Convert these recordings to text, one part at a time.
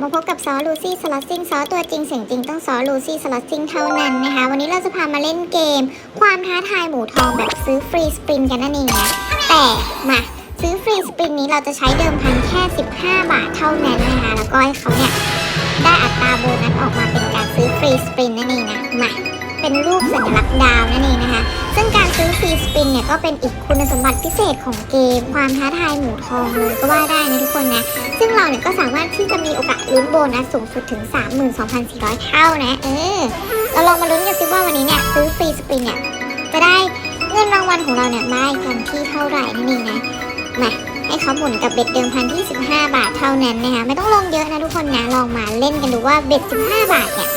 มาพบกับซอลูซี่สล็อตซิงซอตัวจริงเสียงจริงต้องซอลูซี่สล็อตซิงเท่านั้นนะคะ วันนี้เราจะพามาเล่นเกม ความท้าทายหมูทองแบบซื้อฟรีสปรินกันนั่นเองนะแต่มาซื้อฟรีสปรินนี้เราจะใช้เดิมพันแค่ 15 บาทเท่านั้นนะคะ แล้วก็ให้เขาเนี่ยได้อัตราโบนัสออกมาเป็นการซื้อฟรีสปรินนั่นเองนะมาเป็นรูปสัญลักษณ์ดาวนั่นเองนะคะ ซึ่งการซื้อฟรีสปินเนี่ยก็เป็นอีกคุณสมบัติพิเศษของเกม ความท้าทายหมูทองเลยก็ว่าได้นะทุกคนนะ ซึ่งเราเนี่ยก็สามารถที่จะมีโอกาสลุ้นโบนัสสูงสุดถึง 32,400 เท่านะ เออ เราลองมาลุ้นกันซิว่าวันนี้เนี่ยซื้อฟรีสปินเนี่ยจะได้เงินรางวัลของเราเนี่ยได้กันที่เท่าไหร่นั่นเองนะ มาให้เขาหมุนกับเบ็ดเดิมพันที่ 15 บาทเท่านั้นนะคะไม่ต้องลงเยอะนะทุกคนนะลองมาเล่นกันดูว่าเบ็ด 15 บาทเนี่ย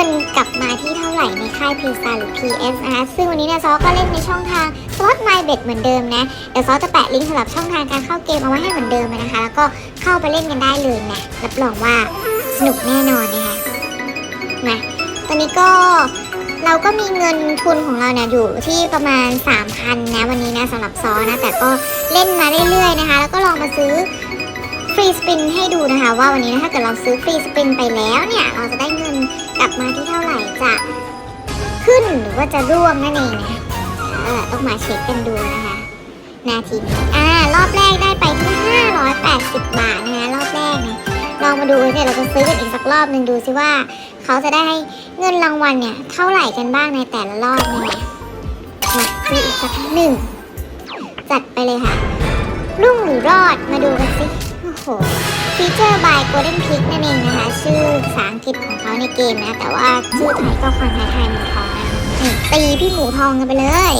งินกลับมาที่เท่าไหร่ในค่าย p ซ a หรือ PS นะคะซึ่งวันนี้เนี่ยซอก็เล่นในช่องทาง Slot My Bet เหมือนเดิมนะ เดี๋ยวซอจะแปะลิงก์สำหรับช่องทางการเข้าเกมเอาไว้ให้เหมือนเดิมนะคะ แล้วก็เข้าไปเล่นกันได้เลยนะรับรองว่าสนุกแน่นอนนะคะมาตอนนี้ก็เราก็มีเงินทุนของเราเนี่ยอยู่ที่ประมาณ 3,000นะวันนี้นะสำหรับซอนะแต่ก็เล่นมาเรื่อยๆนะคะ แล้วก็ลองมาซื้อ ฟรีสปินให้ดูนะคะ ว่าวันนี้ถ้าเกิดเราซื้อฟรีสปินไปแล้วเนี่ย เราจะได้เงินกลับมาที่เท่าไหร่จะขึ้นหรือว่าจะร่วงนั่นเองนะเออต้องมาเช็คกันดูนะคะนาทีนี้อ่ารอบแรกได้ไปที่ 580 บาทนะคะรอบแรกนะลองมาดูเนี่ยวเราจะซื้อกันอีกสักรอบหนึ่งดูซิว่า เขาจะได้เงินรางวัลเนี่ยเท่าไหร่กันบ้างในแต่ละรอบเนี่ยนะมาซื้ออีกสักหนึ่งจัดไปเลยค่ะรุ่งหรือรอดมาดูกัน โหฟีเจอร์ by Golden Pig นั่นเองนะคะ ชื่อภาษาอังกฤษของเขาในเกมนะ แต่ว่าชื่อไทยก็ความท้าทายหมูทองนะนี่ตีพี่หมูทองกันไปเลย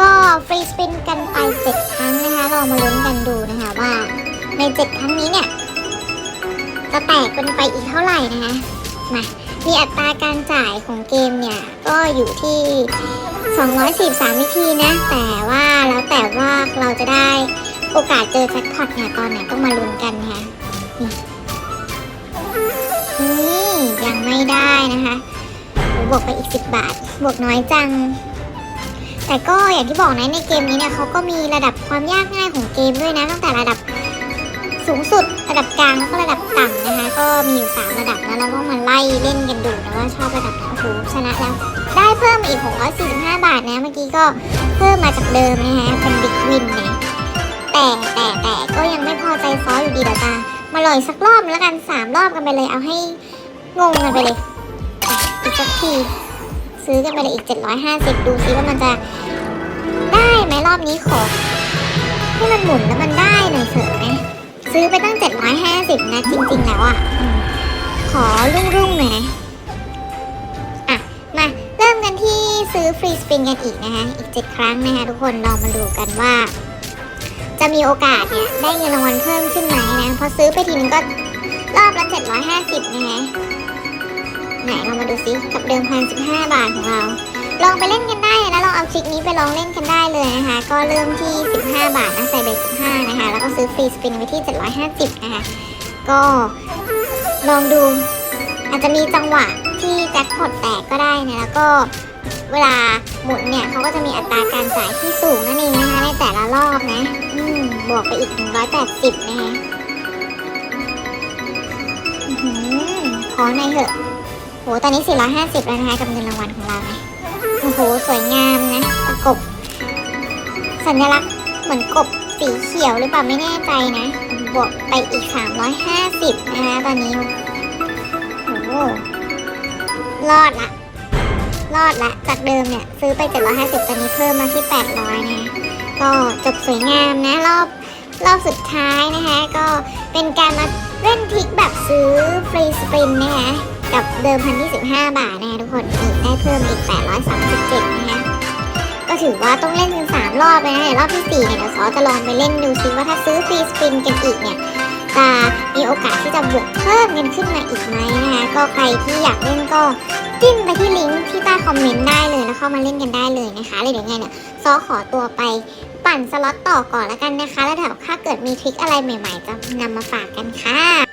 ก็ฟรีสปินกันไปเจ็ดครั้งนะคะลองมาลุ้นกันดูนะคะว่าในเจ็ดครั้งนี้เนี่ย จะแตกเป็นไปอีกเท่าไหร่นะคะมามีอัตราการจ่ายของเกมเนี่ย ก็อยู่ที่ 243 วิธีนะ แต่ว่าแล้วแต่ว่าเรา โอกาสเจอแจ็คพอตเนี่ยตอนไหนต้องมาลุ้นกันนะคะนี่ยังไม่ได้นะคะบวกไปอีก 10 บาท บวกน้อยจัง แต่ก็อย่างที่บอกนะในเกมนี้เนี่ยเขาก็มีระดับความยากง่ายของเกมด้วยนะ ตั้งแต่ระดับสูงสุดระดับกลางแล้วก็ระดับต่ำนะคะ ก็มีอยู่ 3 ระดับนะเราต้องมาไล่เล่นกันดูนะว่าชอบระดับไหนโอ้โหชนะแล้ว ได้เพิ่มอีก 645 บาทนะ เมื่อกี้ก็เพิ่มมาจากเดิมนะคะเป็นบิ๊กวินนะ แต่แต่แต่ก็ยังไม่พอใจซอสอยู่ดีเดี๋ยวตามาลอยสักรอบแล้วกันสามรอบกันไปเลยเอาให้งงกันไปเลยอีกสักทีซื้อกันไปเลยอีก 750 ดูซิว่ามันจะได้ไหมรอบนี้ขอให้มันหมุนแล้วมันได้หน่อยเถอะนะซื้อไปตั้ง 750 นะ จริง ๆ แล้วอะอืมขอรุ่งๆหน่อยนะอะ มาเริ่มกันที่ซื้อฟรีสปินกันอีกนะคะอีก 7 ครั้งนะคะทุกคนลองมาดูกันว่า จะมีโอกาสเนี่ยได้เงินรางวัลเพิ่มขึ้นไหมนะพอซื้อไปทีนึงก็รอบละ750นะคะไหนเรามาดูซิกับเดิมพันสิบห้าบาทของเรา ลองไปเล่นกันได้นะลองเอาทริคนี้ไปลองเล่นกันได้เลยนะคะ ก็เริ่มที่ 15 บาทนะใส่เบส15นะคะ แล้วก็ซื้อฟรีสปินไว้ที่ 750นะคะก็ลองดูอาจจะมีจังหวะที่แจ็คพอตแตกก็ได้นะแล้วก็เวลาหมุนเนี่ยเขาก็จะมีอัตราการจ่ายที่สูงนั่นเองนะคะในแต่ละรอบนะ บวกไปอีก 180 นะคะอขอหน่อยเถอะโหตอนนี้ 450 แล้วนะคะกับเงินรางวัลของเรานะโอ้โห สวยงามนะประกบ สัญลักษณ์เหมือนกบสีเขียวหรือเปล่าไม่แน่ใจนะ บวกไปอีก 350 นะคะตอนนี้ โอ้โหรอดละรอดละจากเดิมเนี่ย ซื้อไป 750 ตอนนี้เพิ่มมาที่ 800นะ ก็จบสวยงามนะรอบรอบสุดท้ายนะคะก็เป็นการมาเล่นทิกแบบซื้อฟรีสปรินนะคะกับเดิมพันที่15 บาทนะคะทุกคนนี่ได้เพิ่มอีก 837 นะคะก็ถือว่าต้องเล่นกัน3รอบเลยนะเดี๋ยวรอบที่ 4 เนี่ยเดี๋ยวซอจะลองไปเล่นดูซิว่าถ้าซื้อฟรีสปรินกันอีกเนี่ยจะมีโอกาสที่จะบวกเพิ่มกันขึ้นมาอีกไหมนะคะก็ใครที่อยากเล่นก็จิ้มไปที่ลิงก์ที่ใต้คอมเมนต์ได้เลยแล้วเข้ามาเล่นกันได้เลยนะคะเลยเดี๋ยวไงเนี่ยซอขอตัวไป ปั่นสล็อตต่อก่อนแล้วกันนะคะ แล้วเดี๋ยวถ้าเกิดมีทริคอะไรใหม่ ๆ จะนำมาฝากกันค่ะ